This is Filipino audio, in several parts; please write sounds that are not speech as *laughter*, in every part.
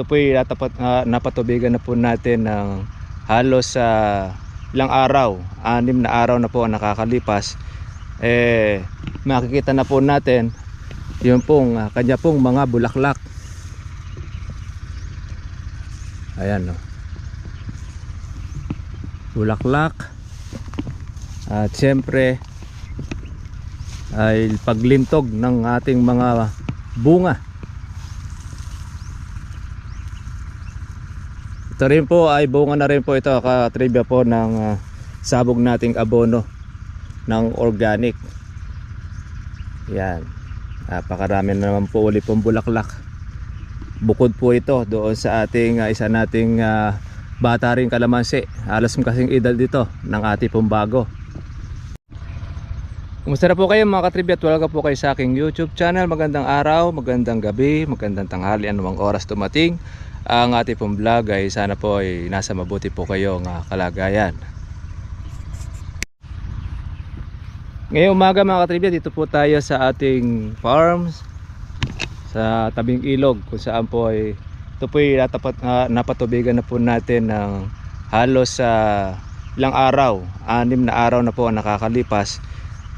ito po natapat, uh, napatubigan na po natin ng halos sa ilang araw, anim na araw na po ang nakakalipas. Eh, makikita na po natin yung pong, ah, kanya pong mga bulaklak. Ayan no. Bulaklak. At siyempre ay paglintog ng ating mga bunga. Ito rin po ay bunga na rin po ito ka-trivia po ng ah, sabog nating abono ng organic. Yan. Napakarami na naman po ulit pong bulaklak. Bukod po ito doon sa ating ah, isa nating ah, bata rin kalamansi. Alas kasing edad dito ng ating pong. Kumusta na po kayo mga katribya at welcome po kayo sa aking YouTube channel. Magandang araw, magandang gabi, magandang tanghali, anumang oras dumating. Ang ating pong vlog ay sana po ay nasa mabuti po kayong ah, kalagayan. Ngayong umaga mga katribya, dito po tayo sa ating farms sa tabing ilog kung saan po ay ito po ay natapat, ah, napatubigan na po natin ng halos sa ilang araw, anim na araw na po ang nakakalipas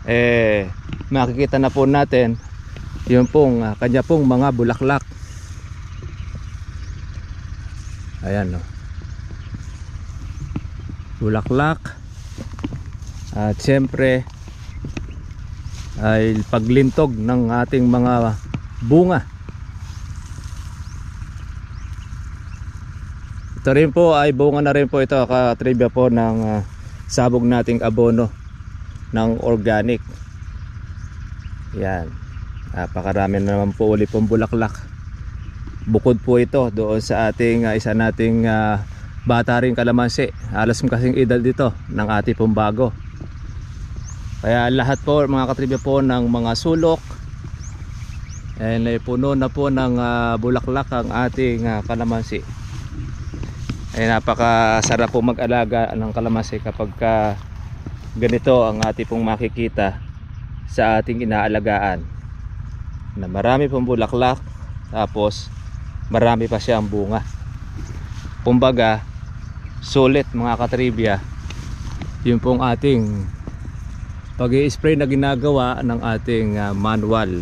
eh makikita na po natin yung pong ah, kanya pong mga bulaklak ayan no? Bulaklak. At syempre ay paglintog ng ating mga bunga. Ito rin po ay bunga na rin po ito ka-trivia po ng ah, sabog nating abono ng organic. Yan. Napakarami na naman po ulit pong bulaklak bukod po ito doon sa ating ah, isa nating ah, bata rin kalamansi. Alas kasing edad dito ng ating pong bago. Kaya lahat po mga katribya po ng mga sulok and ay puno na po ng ah, bulaklak ang ating ah, kalamansi. Ay napakasarap po mag-alaga ng kalamansi kapag ka ganito ang ating pong makikita sa ating inaalagaan. Na marami pong bulaklak tapos marami pa siyang bunga. Kumbaga sulit mga katribya yung pong ating pag spray na ginagawa ng ating ah, manual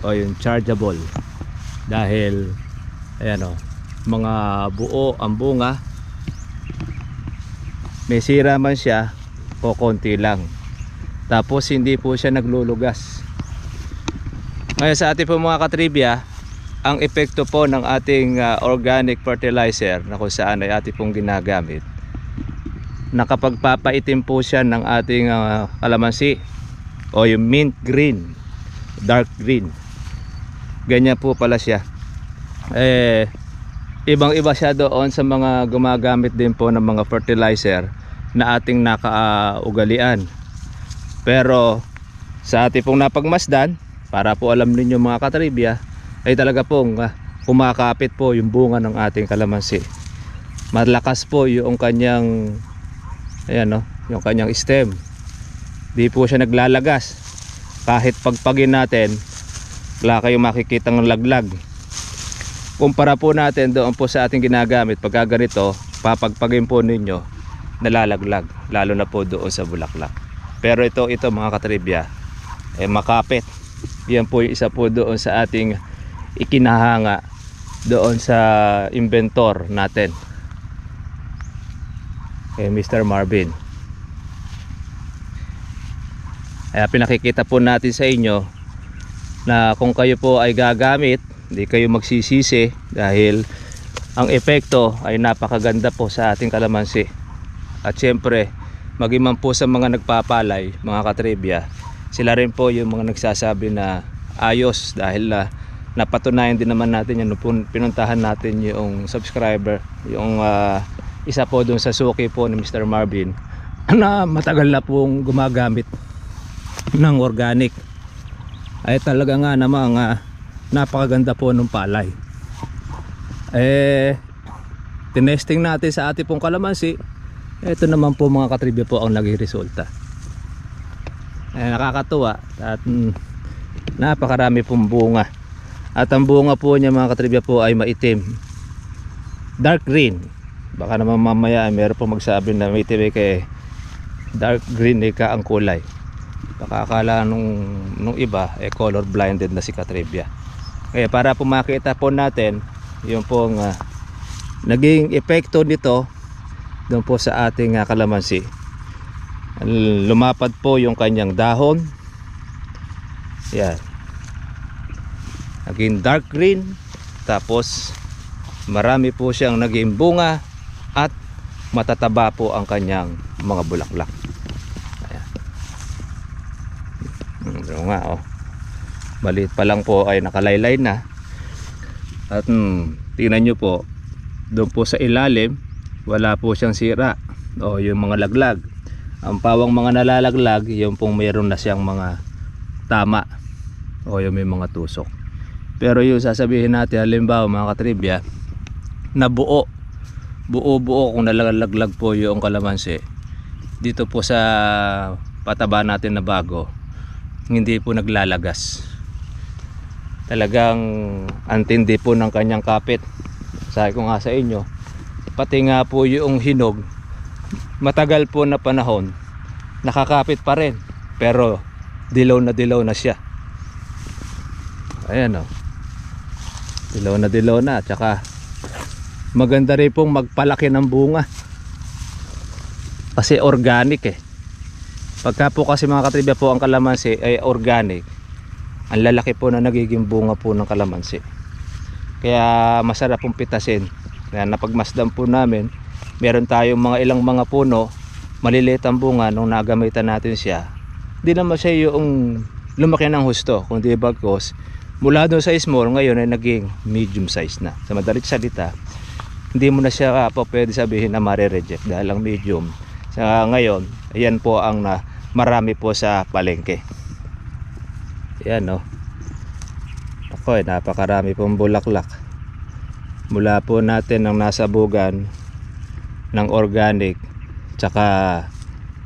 o yung chargeable. Dahil ayan o mga buo ang bunga may sira man siya o konti lang. Tapos hindi po siya naglulugas. Ngayon sa ating po mga katribya ang epekto po ng ating ah, organic fertilizer na kung saan ay ating pong ginagamit. Nakapagpapaitim po siya ng ating ah, kalamansi o yung mint green dark green. Ganyan po pala siya. Eh ibang iba siya doon sa mga gumagamit din po ng mga fertilizer na ating nakaugalian. Pero sa ating pong napagmasdan para po alam ninyo mga katribya ay talaga pong ah, kumakapit po yung bunga ng ating kalamansi. Malakas po yung kanyang ayan no yung kanyang stem. Di po siya naglalagas. Kahit pagpagin natin wala kayong makikitang laglag. Kumpara po natin doon po sa ating ginagamit pagka ganito papagpagin po ninyo nalalaglag lalo na po doon sa bulaklak. Pero ito ito mga katribya eh makapit. Yan po yung isa po doon sa ating ikinahanga doon sa inventor natin kay Mr. Marvin kaya pinakikita po natin sa inyo na kung kayo po ay gagamit hindi kayo magsisisi dahil ang epekto ay napakaganda po sa ating kalamansi at syempre maging man po sa mga nagpapalay mga katribya sila rin po yung mga nagsasabi na ayos dahil na napatunayan din naman natin yan pinuntahan natin yung subscriber yung ah, isa po dun sa suki po ni Mr. Marvin *clears throat* na matagal na pong gumagamit ng organic. Ay talaga nga namang ah, napakaganda po ng palay. Eh tinesting natin sa ating pong kalamansi ito naman po mga katribya po ang naging resulta eh, nakakatuwa at mm, napakarami pong bunga at ang bunga po niya mga katribya po ay maitim dark green. Baka naman mamaya ay meron pong magsabi na may TV kay dark green eh ka ang kulay. Baka akala nung, nung iba eh color blinded na si Katribia. Kaya para po makita po natin yung pong ah, naging epekto nito doon po sa ating ah, kalamansi. Lumapad po yung kanyang dahon. Yan. Naging dark green. Tapos marami po siyang naging bunga at matataba po ang kanyang mga bulaklak. Ayan. Hmm, nga oh. Maliit pa lang po ay nakalaylay na. At hmm, tingnan nyo po, doon po sa ilalim, wala po siyang sira. O yung mga laglag. Ang pawang mga nalalaglag, yung pong mayroon na siyang mga tama. O yung may mga tusok. Pero yung sasabihin natin, halimbawa mga katribya, na buo. Buo-buo kung nalalaglag po yung kalamansi. Dito po sa pataba natin na bago, hindi po naglalagas. Talagang antindi po ng kanyang kapit. Sabi ko nga sa inyo, pati nga po yung hinog, matagal po na panahon, nakakapit pa rin. Pero dilaw na dilaw na siya. Ayan o. Dilaw na dilaw na. Tsaka maganda rin pong magpalaki ng bunga. Kasi organic eh. Pagka po kasi mga katribya po ang kalamansi ay organic, ang lalaki po na nagiging bunga po ng kalamansi. Kaya masarap pong pitasin. Kaya napagmasdan po namin, meron tayong mga ilang mga puno, maliliit ang bunga nung nagamitan natin siya. Hindi naman siya yung lumaki ng husto, kundi bagkos mula doon sa small ngayon ay naging medium size na. Sa madalit salita, hindi mo na siya po pwede sabihin na mare-reject dahil ang medium. Sa ngayon, ayan po ang na, marami po sa palengke. Ayan no. Ako eh, napakarami pong bulaklak. Mula po natin ang nasa bugan ng organic tsaka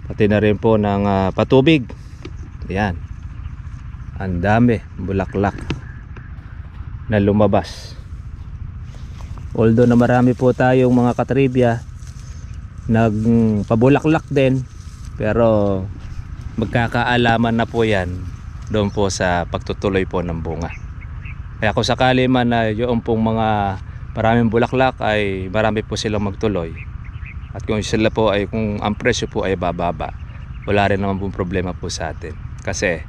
pati na rin po ng ah, patubig. Ayan. Ang dami bulaklak na lumabas. Although na marami po tayong mga katribya nagpabulaklak din pero magkakaalaman na po yan doon po sa pagtutuloy po ng bunga. Kaya kung sakali man na yung pong mga maraming bulaklak ay marami po silang magtuloy. At kung sila po ay kung ang presyo po ay bababa, wala rin naman pong problema po sa atin. Kasi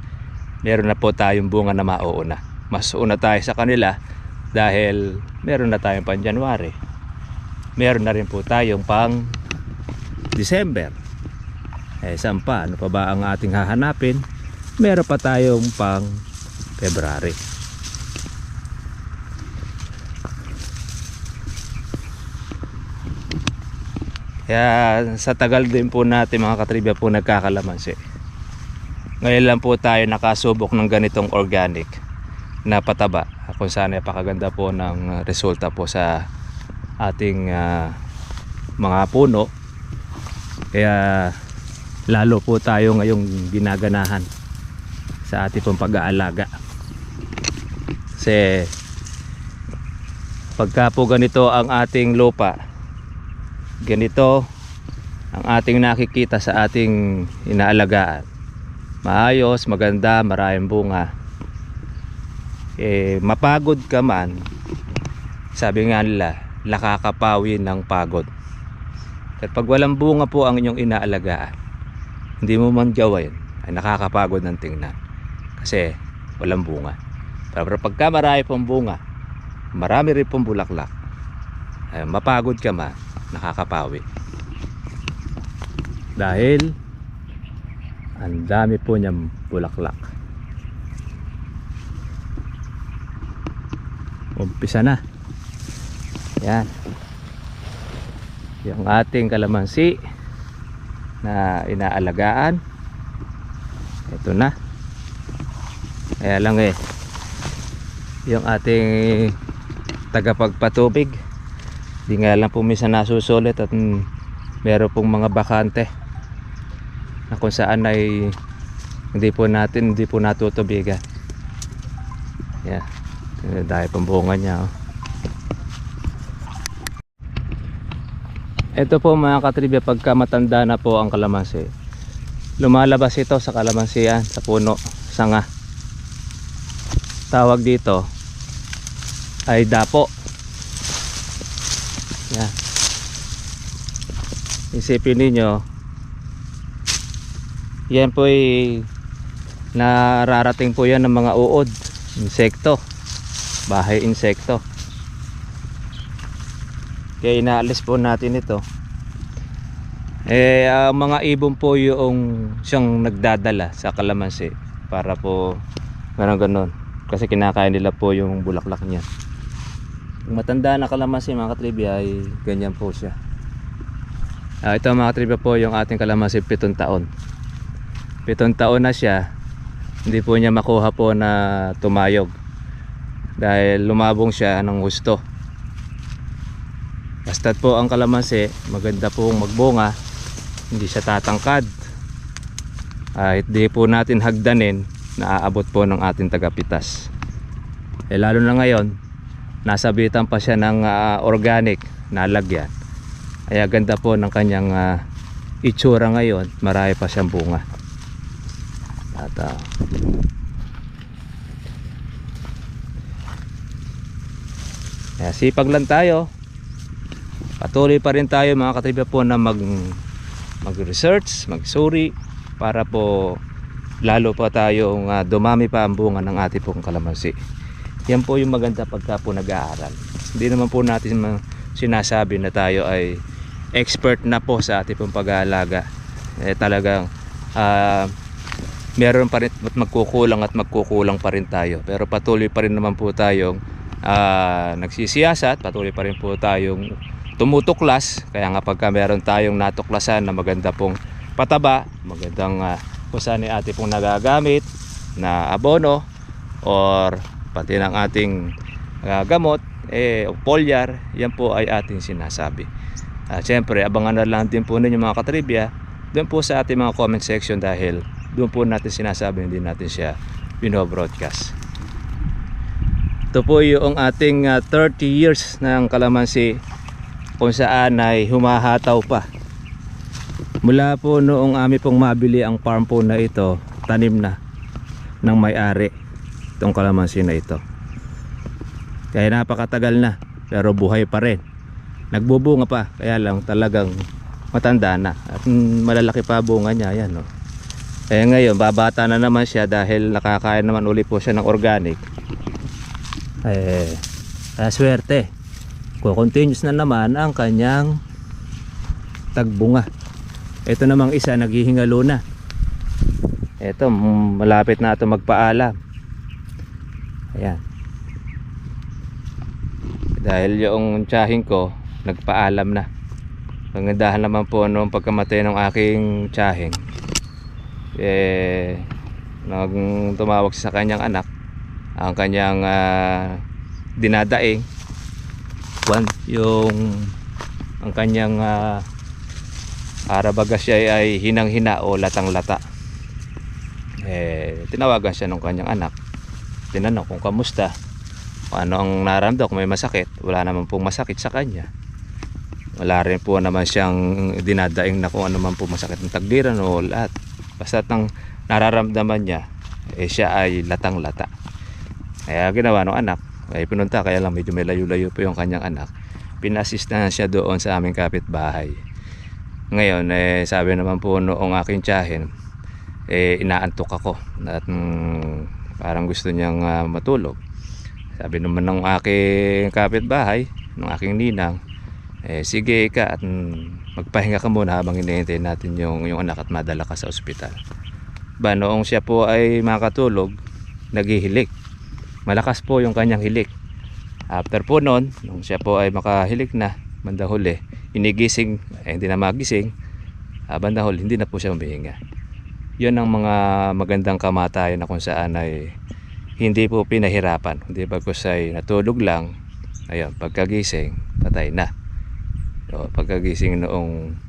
meron na po tayong bunga na mauuna. Mas una tayo sa kanila dahil meron na tayong pang January. Meron na rin po tayong pang December. Eh saan pa? Ano pa ba ang ating hahanapin? Meron pa tayong pang February. Kaya sa tagal din po natin mga katribya po nagkakalamansi. Ngayon lang po tayo nakasubok ng ganitong organic na pataba kung saan ay pakaganda po ng resulta po sa ating ah, mga puno. Kaya lalo po tayo ngayong ginaganahan sa ating pong pag-aalaga. Kasi pagka po ganito ang ating lupa ganito ang ating nakikita sa ating inaalagaan. Maayos, maganda, maraming bunga eh mapagod ka man sabi nga nila nakakapawi ng pagod. At pag walang bunga po ang inyong inaalagaan hindi mo man gawin ay nakakapagod ng tingnan. Kasi walang bunga. Pero pagka marami pong bunga marami rin pong bulaklak ay mapagod ka man nakakapawi. Dahil ang dami po niyang bulaklak umpisa na. Yan. Yung ating kalamansi na inaalagaan. Ito na. Kaya lang eh yung ating tagapagpatubig di nga lang po minsan nasusulit at meron pong mga bakante na kung saan ay hindi po natin hindi po natutubigan. Yeah. Dahil pambunga niya oh. Ito po mga katribya, pagka matanda na po ang kalamansi, lumalabas ito sa kalamansiyan, sa puno, sanga. Tawag dito ay dapo. Yan. Isipin ninyo, yan po ay nararating po yan ng mga uod, insekto, bahay insekto. Kaya inaalis po natin ito. Eh, ang mga ibon po yung siyang nagdadala sa kalamansi para po ganun ganon. Kasi kinakain nila po yung bulaklak niya. Yung matanda na kalamansi mga katribya ay ganyan po siya. Ah, ito mga katribya po yung ating kalamansi pitong taon. Pitong taon na siya. Hindi po niya makuha po na tumayog. Dahil lumabong siya ng gusto. Basta't po ang kalamansi, maganda pong magbunga, hindi siya tatangkad. Kahit di po natin hagdanin, naaabot po ng ating tagapitas. Eh lalo na ngayon, nasabitan pa siya ng ah, organic na lagyan. Kaya ganda po ng kanyang ah, itsura ngayon, marami pa siyang bunga. At ah, kaya sipag lang tayo patuloy pa rin tayo mga katribya po na mag mag-research, magsuri para po lalo pa tayong uh, dumami pa ang bunga ng ating pong kalamansi. Yan po yung maganda pagka po nag-aaral. Hindi naman po natin sinasabi na tayo ay expert na po sa ating pong pag-aalaga. Eh talagang ah, meron pa rin at magkukulang at magkukulang pa rin tayo. Pero patuloy pa rin naman po tayong ah, nagsisiyasat, patuloy pa rin po tayong tumutuklas. Kaya nga pagka meron tayong natuklasan na maganda pong pataba magandang uh, kung saan ating pong nagagamit na abono or pati ng ating ah, gamot eh o foliar yan po ay ating sinasabi. At syempre abangan na lang din po ninyo mga katribya doon po sa ating mga comment section dahil doon po natin sinasabi hindi natin siya binobroadcast ito po yung ating ah, 30 years ng kalamansi kung saan ay humahataw pa. Mula po noong ami pong mabili ang farm po na ito, tanim na ng may-ari itong kalamansi na ito. Kaya napakatagal na, pero buhay pa rin. Nagbubunga pa, kaya lang talagang matanda na. At malalaki pa bunga niya, yan no. Kaya ngayon, babata na naman siya dahil nakakain naman uli po siya ng organic. Eh, kaya swerte. Continuous na naman ang kanyang tagbunga. Ito namang isa naghihingalo na. Ito mm, malapit na ito magpaalam. Ayan. Dahil yung tsahin ko nagpaalam na. Pangandahan naman po noong pagkamatay ng aking tsahin. Eh nag tumawag sa kanyang anak ang kanyang ah, dinadaing. Yung ang kanyang uh, arabaga siya ay hinang hina o latang lata eh tinawagan siya ng kanyang anak. Tinanong kung kamusta. Kung ano ang naramdaman kung may masakit. Wala naman pong masakit sa kanya. Wala rin po naman siyang dinadaing na kung ano man po masakit ng tagdiran o lahat. Basta ang nararamdaman niya eh siya ay latang lata kaya ginawa ng anak. Ay pinunta kaya lang medyo may layo-layo po yung kanyang anak. Pinasista siya doon sa aming kapitbahay. Ngayon eh sabi naman po noong aking tiyahin eh inaantok ako at mm, parang gusto niyang ah, matulog. Sabi naman ng aking kapitbahay ng aking ninang eh sige ka at mm, magpahinga ka muna habang hinihintay natin yung, yung anak at madala ka sa ospital. Ba noong siya po ay makatulog naghihilik malakas po yung kanyang hilik. After po nun nung siya po ay makahilik na banda huli inigising ay hindi na magising ah, banda huli hindi na po siya humihinga. Yun ang mga magandang kamatayan na kung saan ay hindi po pinahirapan. Hindi bagkus ay natulog lang ayun pagkagising patay na. So, pagkagising noong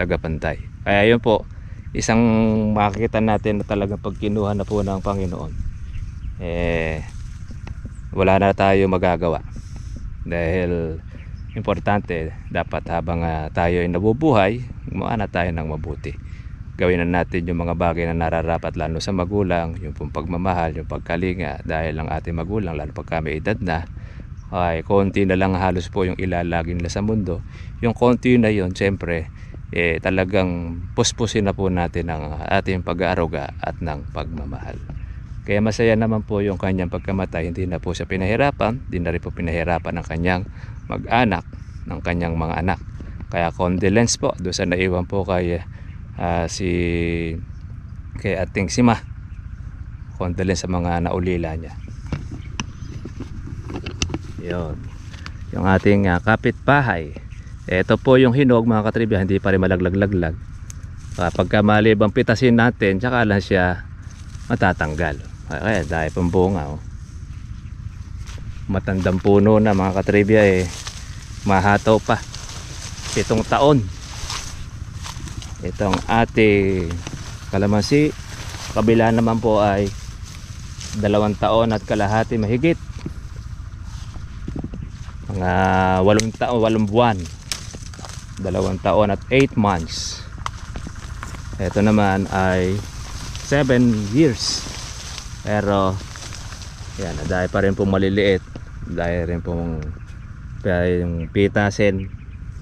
tagapantay. Kaya yun po isang makikita natin na talagang pag kinuha na po ng Panginoon. Eh wala na tayo magagawa. Dahil importante dapat habang ah, tayo ay nabubuhay gumawa na tayo ng mabuti. Gawin na natin yung mga bagay na nararapat lalo sa magulang yung pong pagmamahal yung pagkalinga. Dahil ang ating magulang lalo pag kami edad na ay konti na lang halos po yung ilalagi nila sa mundo. Yung konti na yun syempre eh, talagang puspusin na po natin ang ating pag-aaruga at ng pagmamahal kaya masaya naman po yung kanyang pagkamatay. Hindi na po siya pinahirapan. Hindi na rin po pinahirapan ng kanyang mag-anak, ng kanyang mga anak. Kaya condolence po doon sa naiwan po kay ah, si kay ating Sima. Condolence sa mga naulila niya. Yun. Yung ating ah, kapitbahay. Ito po yung hinog mga katribya, hindi pa rin malaglag-laglag. Kapag ka malibang pitasin natin, tsaka lang siya matatanggal. Kaya dahil pang bunga oh. Matandang puno na mga katribya eh. Mahataw pa. Pitong taon. Itong ating kalamansi. Kabila naman po ay dalawang taon at kalahati mahigit. Mga walong taon, walong buwan. Dalawang taon at 8 months. Ito naman ay 7 years. Pero yan, dahil pa rin pong maliliit. Dahil rin pong yung pitasin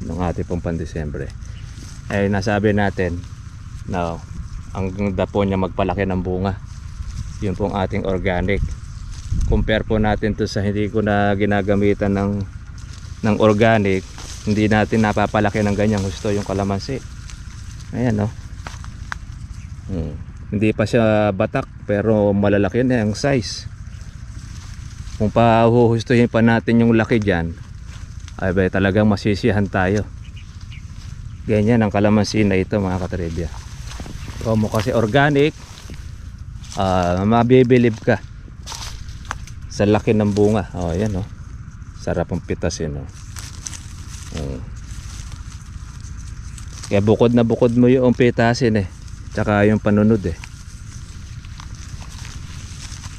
ng ating pong pandisyembre. Ay nasabi natin na ang ganda po niya magpalaki ng bunga. Yun pong ating organic. Compare po natin to sa hindi ko na ginagamitan ng ng organic, hindi natin napapalaki ng ganyang gusto yung kalamansi. Ayan no. Hmm. Hindi pa siya batak pero malalaki na yung size. Kung pahuhustuhin pa natin yung laki dyan, ay ba talagang masisiyahan tayo. Ganyan ang kalamansi na ito mga katribya. Mo kasi organic, ah mabibilib ka sa laki ng bunga. Oh, yan oh. Sarap ang pitasin oh. Mm. Kaya bukod na bukod mo yung pitasin eh. Tsaka yung panunod eh.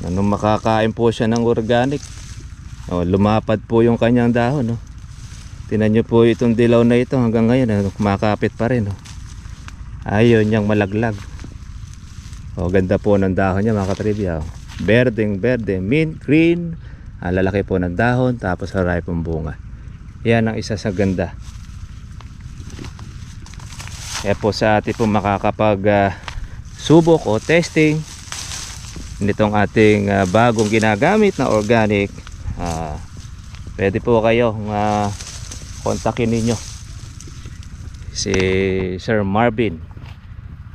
Ano makakain po siya ng organic. Oh, lumapad po yung kanyang dahon. Oh. Tinan nyo po itong dilaw na ito hanggang ngayon. Ano, kumakapit pa rin. Oh. Ayun niyang malaglag. Oh, ganda po ng dahon niya mga katribya. Oh. Berdeng berde, mint green. Ang lalaki po ng dahon tapos haray pong bunga. Yan ang isa sa ganda. Kaya po sa ating po makakapag ah, subok o testing nitong ating ah, bagong ginagamit na organic ah, pwede po kayo uh, kontakin ninyo. Si Sir Marvin.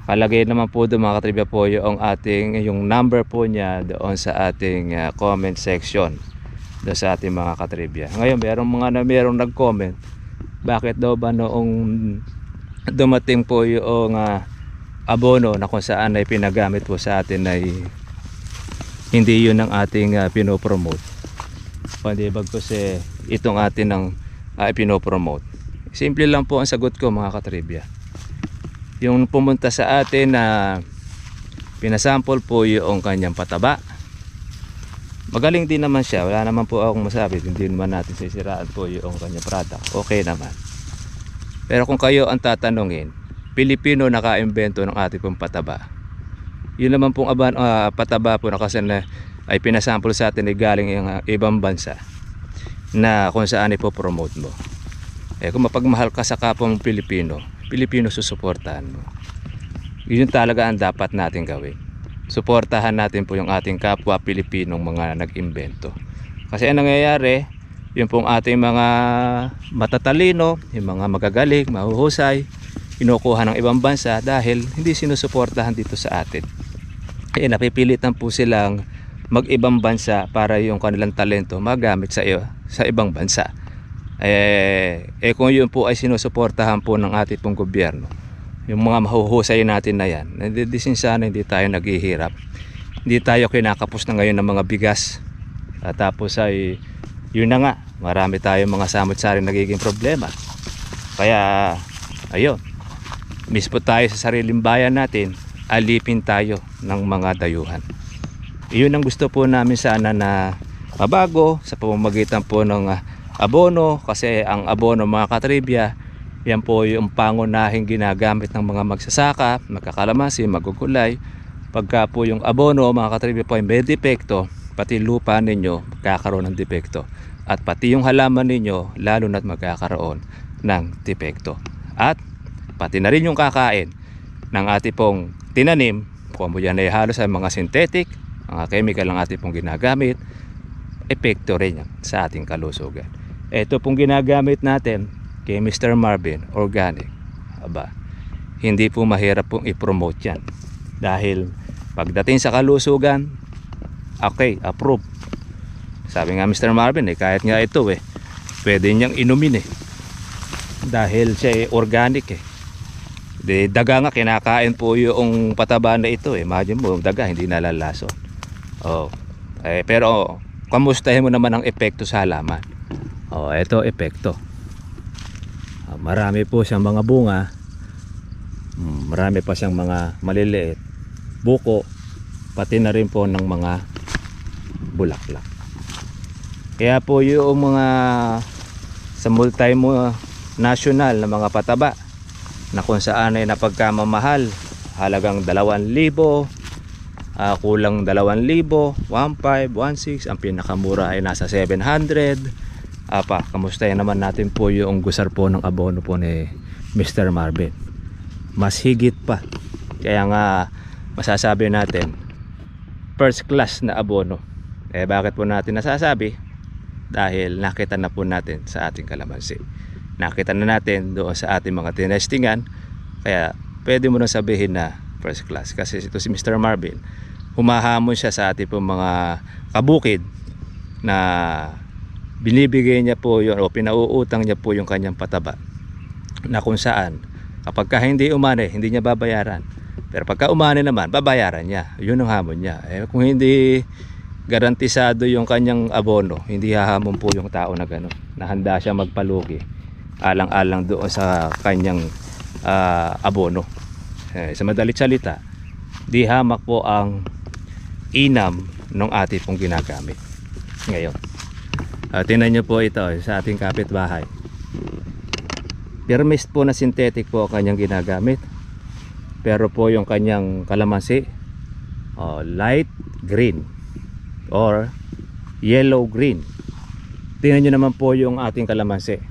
Kalagay naman po doon mga katribya po yung ating yung number po niya doon sa ating ah, comment section doon sa ating mga katribya. Ngayon merong mga na merong nag-comment. Bakit daw ba noong dumating po yung ah, abono na kung saan ay pinagamit po sa atin ay hindi yun ang ating uh, pinopromote. Kundi bagkus eh itong atin ang uh, pinopromote simple lang po ang sagot ko mga katribya. Yung pumunta sa atin na pinasample po yung kanyang pataba. Magaling din naman siya. Wala naman po akong masabi. Hindi naman natin sisiraan po yung kanyang product. Okay naman pero kung kayo ang tatanungin Pilipino naka-invento ng ating pong pataba. Yun naman pong aban, ah, pataba po na kasi na ay pinasample sa atin ay galing yung ah, ibang bansa na kung saan ipopromote mo. Eh kung mapagmahal ka sa kapwang Pilipino Pilipino susuportahan mo. Yun talaga ang dapat natin gawin. Suportahan natin po yung ating kapwa Pilipinong mga nag-imbento. Kasi ang nangyayari yung pong ating mga matatalino yung mga magagaling, mahuhusay kinukuha ng ibang bansa dahil hindi sinusuportahan dito sa atin kaya napipilitan po silang mag-ibang bansa para yung kanilang talento magamit sa sa ibang bansa. Eh, eh kung yun po ay sinusuportahan po ng ating pong gobyerno, yung mga mahuhusay natin na yan, hindi sana hindi tayo naghihirap. Hindi tayo kinakapos na ngayon ng mga bigas. At tapos ay yun na nga, marami tayong mga samot-saring nagiging problema. Kaya ayun, mismo tayo sa sariling bayan natin, alipin tayo ng mga dayuhan. Iyon ang gusto po namin sana na mabago sa pamamagitan po ng uh, abono kasi ang abono mga katribya yan po yung pangunahing ginagamit ng mga magsasaka, magkakalamasi, magugulay. Pagka po yung abono mga katribya po ay may depekto, pati lupa ninyo magkakaroon ng depekto. At pati yung halaman ninyo lalo na't magkakaroon ng depekto. At pati na rin yung kakain ng ating pong tinanim, kung yan ay halos ay mga synthetic, mga chemical ang ating pong ginagamit, epekto rin yan sa ating kalusugan. Ito pong ginagamit natin kay Mr. Marvin Organic. Aba, hindi po mahirap pong i-promote yan. Dahil pagdating sa kalusugan, okay, approve. Sabi nga Mr. Marvin, eh, kahit nga ito eh, pwede niyang inumin eh. Dahil siya eh, organic eh. De, daga nga kinakain po yung pataba na ito eh. Imagine mo, daga hindi nalalason. Oh. Eh, pero kamustahin mo naman ang epekto sa halaman. Oh, ito epekto. Ah, marami po siyang mga bunga. Mm, Marami pa siyang mga maliliit. Buko. Pati na rin po ng mga bulaklak. Kaya po yung mga sa multi mo national na mga pataba na kung saan ay napagkamamahal halagang 2,000 ah, kulang 2,000 1,500 1,600 ang pinakamura ay nasa 700 apa kamusta naman natin po yung gusar po ng abono po ni Mr. Marvin mas higit pa kaya nga masasabi natin first class na abono eh bakit po natin nasasabi? Dahil nakita na po natin sa ating kalamansi. Nakita na natin doon sa ating mga tinestingan. Kaya pwede mo na sabihin na first class. Kasi ito si Mr. Marvin humahamon siya sa ating pong mga kabukid na binibigay niya po yun o pinauutang niya po yung kanyang pataba na kung saan kapag ka hindi umane hindi niya babayaran. Pero pagka umane naman babayaran niya. Yun ang hamon niya. Eh, kung hindi garantisado yung kanyang abono. Hindi hahamon po yung tao na gano'n. Na handa siya magpalugi. Alang-alang doon sa kanyang ah, abono. Eh, sa madalit salita di hamak po ang inam ng ating pong ginagamit. Ngayon uh, tingnan nyo po ito eh, sa ating kapitbahay. Permis po na synthetic po ang kanyang ginagamit. Pero po yung kanyang kalamansi oh, light green or yellow green. Tingnan nyo naman po yung ating kalamansi.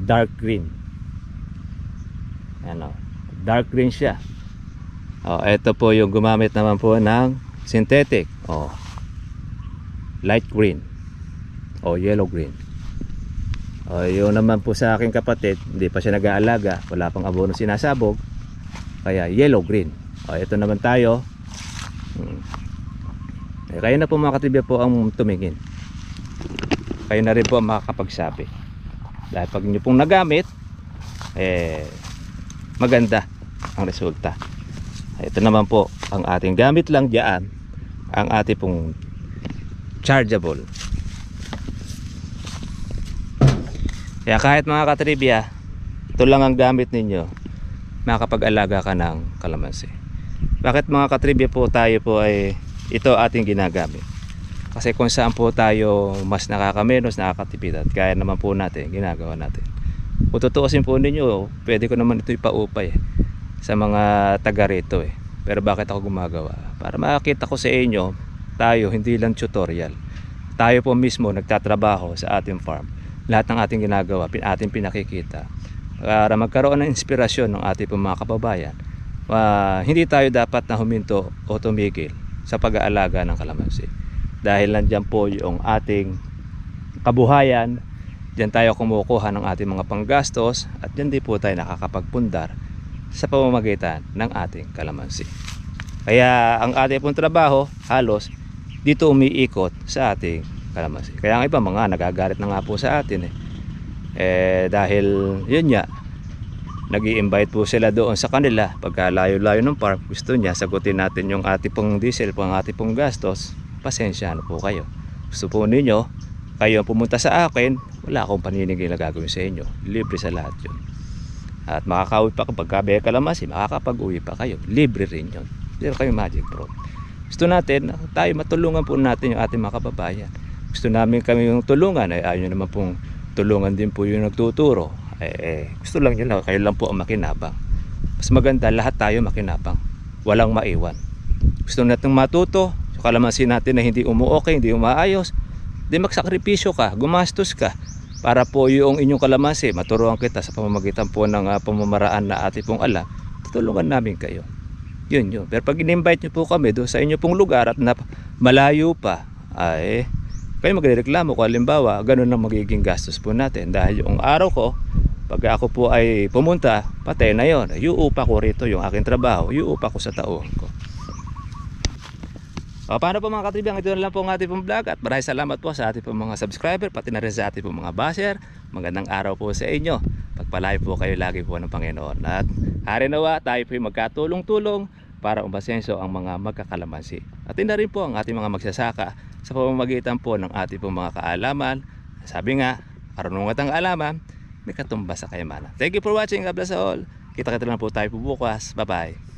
Dark green. Ano, dark green siya. Oh, ito po yung gumamit naman po ng synthetic. Oh, light green. O yellow green. O yun naman po sa aking kapatid. Hindi pa siya nag-aalaga. Wala pang abono sinasabog. Kaya yellow green. O ito naman tayo. Hmm. Eh, kayo na po mga katibya po ang tumingin. Kayo na rin po ang makakapagsabi. Dahil pag nyo pong nagamit eh maganda ang resulta. Ito naman po ang ating gamit lang diyan ang ating pong chargeable. Kaya kahit mga katribya ito lang ang gamit ninyo makapag-alaga ka ng kalamansi. Bakit mga katribya po tayo po ay ito ating ginagamit. Kasi kung saan po tayo mas nakakamenos nakakatipid at kaya naman po natin ginagawa natin. Kung tutuusin po ninyo pwede ko naman ito ipaupay eh, sa mga taga rito eh. Pero bakit ako gumagawa? Para makakita ko sa inyo tayo hindi lang tutorial. Tayo po mismo nagtatrabaho sa ating farm. Lahat ng ating ginagawa pin ating pinakikita. Para magkaroon ng inspirasyon ng ating mga kababayan uh, hindi tayo dapat na huminto o tumigil sa pag-aalaga ng kalamansi dahil nandiyan po yung ating kabuhayan Diyan tayo kumukuha ng ating mga panggastos at diyan din po tayo nakakapagpundar sa pamamagitan ng ating kalamansi. Kaya ang ating pong trabaho halos dito umiikot sa ating kalamansi. Kaya ang iba mga nagagalit na nga po sa atin eh. eh dahil yun nga nag invite po sila doon sa kanila. Pagka layo-layo ng park gusto niya sagutin natin yung ating pong diesel pang ating pong gastos. Pasensya na po kayo. Gusto po ninyo kayo pumunta sa akin wala akong paninigil na gagawin sa inyo. Libre sa lahat yun. At makakauwi pa kapag kabe kalamasi makakapag-uwi pa kayo. Libre rin yun. Pero kayo magic pro gusto natin tayo matulungan po natin yung ating mga kababayan. Gusto namin kami yung tulungan ay ayaw naman pong tulungan din po yung nagtuturo. Eh, eh, gusto lang yun lang, kayo lang po ang makinabang. Mas maganda, lahat tayo makinabang. Walang maiwan. Gusto natin matuto, yung kalamansi natin na hindi umuokay, hindi umaayos, di magsakripisyo ka, gumastos ka para po yung inyong kalamansi, maturuan kita sa pamamagitan po ng ah, pamamaraan na ating pong ala, tutulungan namin kayo. Yun yun. Pero pag in-invite nyo po kami doon sa inyo pong lugar at na malayo pa, ay kayo magreklamo kung halimbawa, ganun ang magiging gastos po natin. Dahil yung araw ko, pag ako po ay pumunta, patay na yon. Iuupa ko rito yung aking trabaho, iuupa ko sa taon ko. O, paano po mga katibang, ito na lang po ang ating vlog at maraming salamat po sa ating pong mga subscriber, pati na rin sa ating pong mga basher. Magandang araw po sa inyo. Pagpalayo po kayo lagi po ng Panginoon. At hari nawa, tayo po magkatulong-tulong para umasenso ang mga magkakalamansi. At na rin po ang ating mga magsasaka sa pamamagitan po ng ating pong mga kaalaman. Sabi nga, karunungan ang alaman, may katumbas sa kayamanan. Thank you for watching. God bless all. Kita-kita lang po tayo po bukas. Bye-bye.